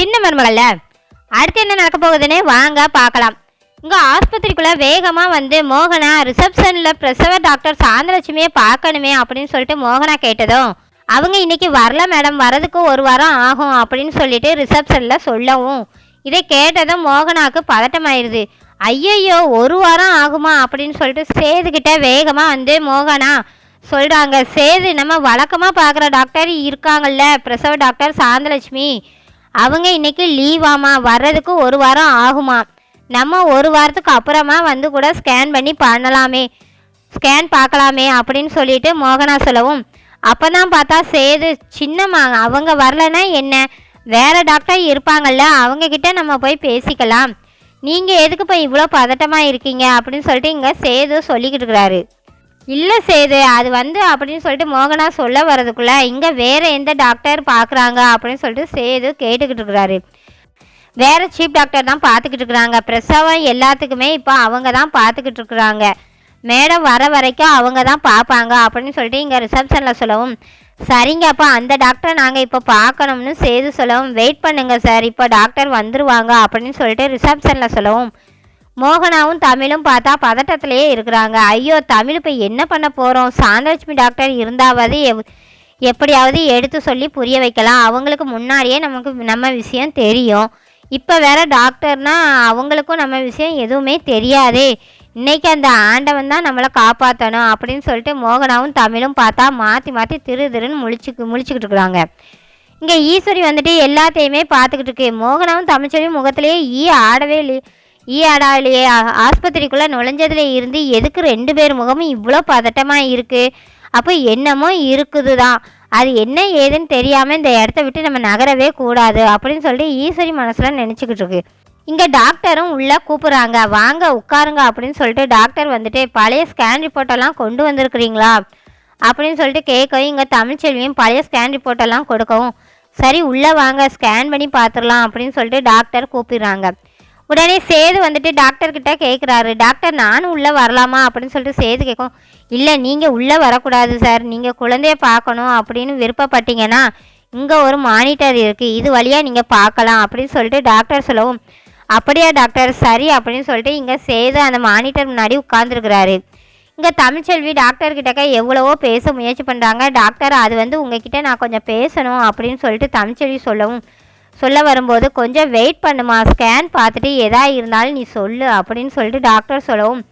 சின்ன மருமகள்ல. அடுத்து என்ன நடக்க போகுதுன்னு வாங்க பார்க்கலாம். இங்கே ஆஸ்பத்திரிக்குள்ளே வேகமாக வந்து மோகனா ரிசப்ஷனில் பிரசவ டாக்டர் சாந்தலட்சுமியை பார்க்கணுமே அப்படின்னு சொல்லிட்டு மோகனா கேட்டதும் அவங்க இன்னைக்கு வரல மேடம் வரதுக்கு ஒரு வாரம் ஆகும் அப்படின்னு சொல்லிட்டு ரிசப்ஷனில் சொல்லவும். இதை கேட்டதும் மோகனாவுக்கு பதட்டமாயிருது. ஐயையோ ஒரு வாரம் ஆகுமா? அப்படின்னு சொல்லிட்டு சேதுக்கிட்ட வேகமாக வந்து மோகனா சொல்கிறாங்க சேது நம்ம வழக்கமாக பார்க்குற டாக்டர் இருக்காங்கல்ல பிரசவ டாக்டர் சாந்தலட்சுமி. அவங்க இன்னைக்கு லீவாமா வர்றதுக்கு ஒரு வாரம் ஆகுமா? நம்ம ஒரு வாரத்துக்கு அப்புறமா வந்து கூட ஸ்கேன் பண்ணி பண்ணலாமே. ஸ்கேன் பார்க்கலாமே அப்படின்னு சொல்லிட்டு மோகனா சொல்லவும் அப்போ தான் பார்த்தா சேது சின்னம்மா அவங்க வரலன்னா என்ன? வேறு டாக்டர் இருப்பாங்கல்ல அவங்கக்கிட்ட நம்ம போய் பேசிக்கலாம். நீங்கள் எதுக்கு போய் இவ்வளோ பதட்டமாக இருக்கீங்க? அப்படின்னு சொல்லிட்டு இங்கே சேது சொல்லிக்கிட்டு இருக்கிறாரு. இல்லை சேது அது வந்து அப்படின்னு சொல்லிட்டு மோகனா சொல்ல வரதுக்குள்ளே இங்கே வேறு எந்த டாக்டர் பார்க்குறாங்க அப்படின்னு சொல்லிட்டு சேது கேட்டுக்கிட்டு இருக்கிறாரு. வேறு சீப் டாக்டர் தான் பார்த்துக்கிட்டு இருக்கிறாங்க. பிரசவம் எல்லாத்துக்குமே இப்போ அவங்க தான் பார்த்துக்கிட்டு இருக்கிறாங்க. மேடம் வர வரைக்கும் அவங்க தான் பார்ப்பாங்க அப்படின்னு சொல்லிட்டு இங்கே ரிசப்ஷனில் சொல்லவும் சரிங்க அப்போ அந்த டாக்டரை நாங்கள் இப்போ பார்க்கணும்னு சேது சொல்லவும் வெயிட் பண்ணுங்கள் சார் இப்போ டாக்டர் வந்துருவாங்க அப்படின்னு சொல்லிட்டு ரிசப்ஷனில் சொல்லவும் மோகனாவும் தமிழும் பார்த்தா பதட்டத்திலேயே இருக்கிறாங்க. ஐயோ தமிழ் இப்போ என்ன பண்ண போகிறோம் சாந்தலட்சுமி டாக்டர் இருந்தாவது எவ் எப்படியாவது எடுத்து சொல்லி புரிய வைக்கலாம். அவங்களுக்கு முன்னாடியே நமக்கு நம்ம விஷயம் தெரியும். இப்போ வேற டாக்டர்னா அவங்களுக்கும் நம்ம விஷயம் எதுவுமே தெரியாதே. இன்றைக்கி அந்த ஆண்டவன் தான் நம்மளை காப்பாற்றணும் அப்படின்னு சொல்லிட்டு மோகனாவும் தமிழும் பார்த்தா மாற்றி மாற்றி திரு திருன்னு முழிச்சு முழிச்சுக்கிட்டு இருக்கிறாங்க. இங்கே ஈஸ்வரி வந்துட்டு எல்லாத்தையுமே பார்த்துக்கிட்டு இருக்கு. மோகனாவும் தமிழ்ச்சொலியும் முகத்திலேயே ஈ ஆடவே இல்லை ஈ ஆஸ்பத்திரிக்குள்ளே நுழைஞ்சதுல இருந்து எதுக்கு ரெண்டு பேர் முகமும் இவ்வளோ பதட்டமாக இருக்குது அப்போ என்னமோ இருக்குது தான் அது என்ன ஏதுன்னு தெரியாமல் இந்த இடத்த விட்டு நம்ம நகரவே கூடாது அப்படின்னு சொல்லிட்டு ஈஸ்வரி மனசில் நினச்சிக்கிட்டு இருக்கு. இங்கே டாக்டரும் உள்ளே கூப்பிட்றாங்க. வாங்க உட்காருங்க அப்படின்னு சொல்லிட்டு டாக்டர் வந்துட்டு பழைய ஸ்கேன் ரிப்போர்ட்டெல்லாம் கொண்டு வந்திருக்கிறீங்களா? அப்படின்னு சொல்லிட்டு கேட்கவும் இங்கே தமிழ்ச்செல்வியும் பழைய ஸ்கேன் ரிப்போர்ட்டெல்லாம் கொடுக்கவும் சரி உள்ளே வாங்க ஸ்கேன் பண்ணி பார்த்துடலாம் அப்படின்னு சொல்லிட்டு டாக்டர் கூப்பிடுறாங்க. உடனே சேது வந்துட்டு டாக்டர்கிட்ட கேட்குறாரு டாக்டர் நானும் உள்ளே வரலாமா? அப்படின்னு சொல்லிட்டு சேது கேட்கும் இல்லை நீங்கள் உள்ளே வரக்கூடாது சார். நீங்கள் குழந்தைய பார்க்கணும் அப்படின்னு விருப்பப்பட்டீங்கன்னா இங்கே ஒரு மானிட்டர் இருக்குது இது வழியாக நீங்கள் பார்க்கலாம் அப்படின்னு சொல்லிட்டு டாக்டர் சொல்லவும். அப்படியா டாக்டர் சரி அப்படின்னு சொல்லிட்டு இங்கே சேது அந்த மானிட்டர் முன்னாடி உட்காந்துருக்கிறாரு இங்கே தமிழ்ச்செல்வி டாக்டர்கிட்டக்க எவ்வளவோ பேச முயற்சி பண்ணுறாங்க டாக்டர் அது வந்து உங்ககிட்ட நான் கொஞ்சம் பேசணும் அப்படின்னு சொல்லிட்டு தமிழ்ச்செல்வி சொல்லவும். சொல்ல வரும்போது கொஞ்சம் வெயிட் பண்ணுமா? ஸ்கேன் பார்த்துட்டு எதா இருந்தாலும் நீ சொல்லு அப்படின்னு சொல்லிட்டு டாக்டர் சொல்லவும்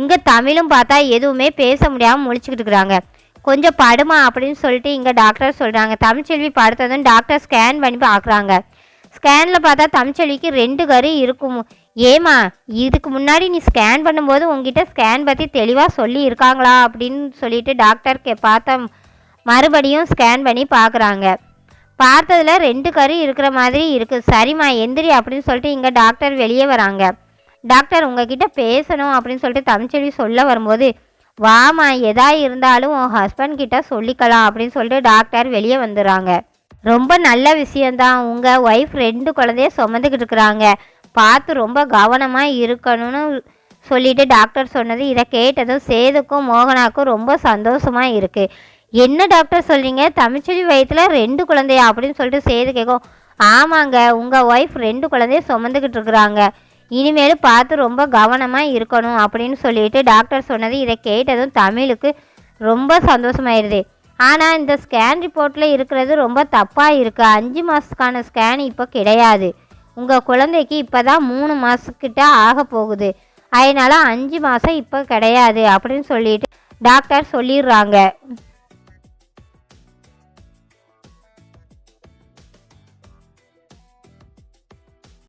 இங்கே தமிழும் பார்த்தா எதுவுமே பேச முடியாமல் முழிச்சுக்கிட்டு இருக்கிறாங்க. கொஞ்சம் படுமா? அப்படின்னு சொல்லிட்டு இங்கே டாக்டர் சொல்கிறாங்க தமிழ்ச்செல்வி படுத்ததும் டாக்டர் ஸ்கேன் பண்ணி பார்க்குறாங்க. ஸ்கேனில் பார்த்தா தமிழ்ச்செல்விக்கு ரெண்டு கரு இருக்கும். ஏமா இதுக்கு முன்னாடி நீ ஸ்கேன் பண்ணும்போது உங்ககிட்ட ஸ்கேன் பற்றி தெளிவாக சொல்லி இருக்காங்களா அப்படின்னு சொல்லிட்டு டாக்டர் கே பார்த்த மறுபடியும் ஸ்கேன் பண்ணி பார்க்குறாங்க. பார்த்ததுல ரெண்டு கரு இருக்கிற மாதிரி இருக்குது சரிம்மா எந்திரி அப்படின்னு சொல்லிட்டு இங்கே டாக்டர் வெளியே வராங்க. டாக்டர் உங்ககிட்ட பேசணும் அப்படின்னு சொல்லிட்டு தமிழ்ச்செல்வி சொல்ல வரும்போது வாமா எதா இருந்தாலும் உன் ஹஸ்பண்ட் கிட்ட சொல்லிக்கலாம் அப்படின்னு சொல்லிட்டு டாக்டர் வெளியே வந்துடுறாங்க. ரொம்ப நல்ல விஷயந்தான் உங்கள் ஒய்ஃப் ரெண்டு குழந்தைய சுமந்துக்கிட்டு இருக்கிறாங்க. பார்த்து ரொம்ப கவனமாக இருக்கணும்னு சொல்லிட்டு டாக்டர் சொன்னது. இதை கேட்டதும் சேதுக்கும் மோகனாக்கும் ரொம்ப சந்தோஷமாக இருக்குது என்ன டாக்டர் சொல்கிறீங்க தமிழ்ச்செடி வயிற்றுல ரெண்டு குழந்தையா? அப்படின்னு சொல்லிட்டு செய்து கேட்கும். ஆமாங்க உங்கள் ஒய்ஃப் ரெண்டு குழந்தைய சுமந்துக்கிட்டு இருக்கிறாங்க. இனிமேல் பார்த்து ரொம்ப கவனமாக இருக்கணும் அப்படின்னு சொல்லிட்டு டாக்டர் சொன்னது இதை கேட்டதும் தமிழுக்கு ரொம்ப சந்தோஷமாயிருது. ஆனால் இந்த ஸ்கேன் ரிப்போர்ட்டில் இருக்கிறது ரொம்ப தப்பாக இருக்குது அஞ்சு மாதத்துக்கான ஸ்கேன் இப்போ கிடையாது. உங்கள் குழந்தைக்கு இப்போ தான் மூணு மாதத்துக்கிட்ட ஆக போகுது. அதனால் அஞ்சு மாதம் இப்போ கிடையாது அப்படின்னு சொல்லிட்டு டாக்டர் சொல்லிடுறாங்க.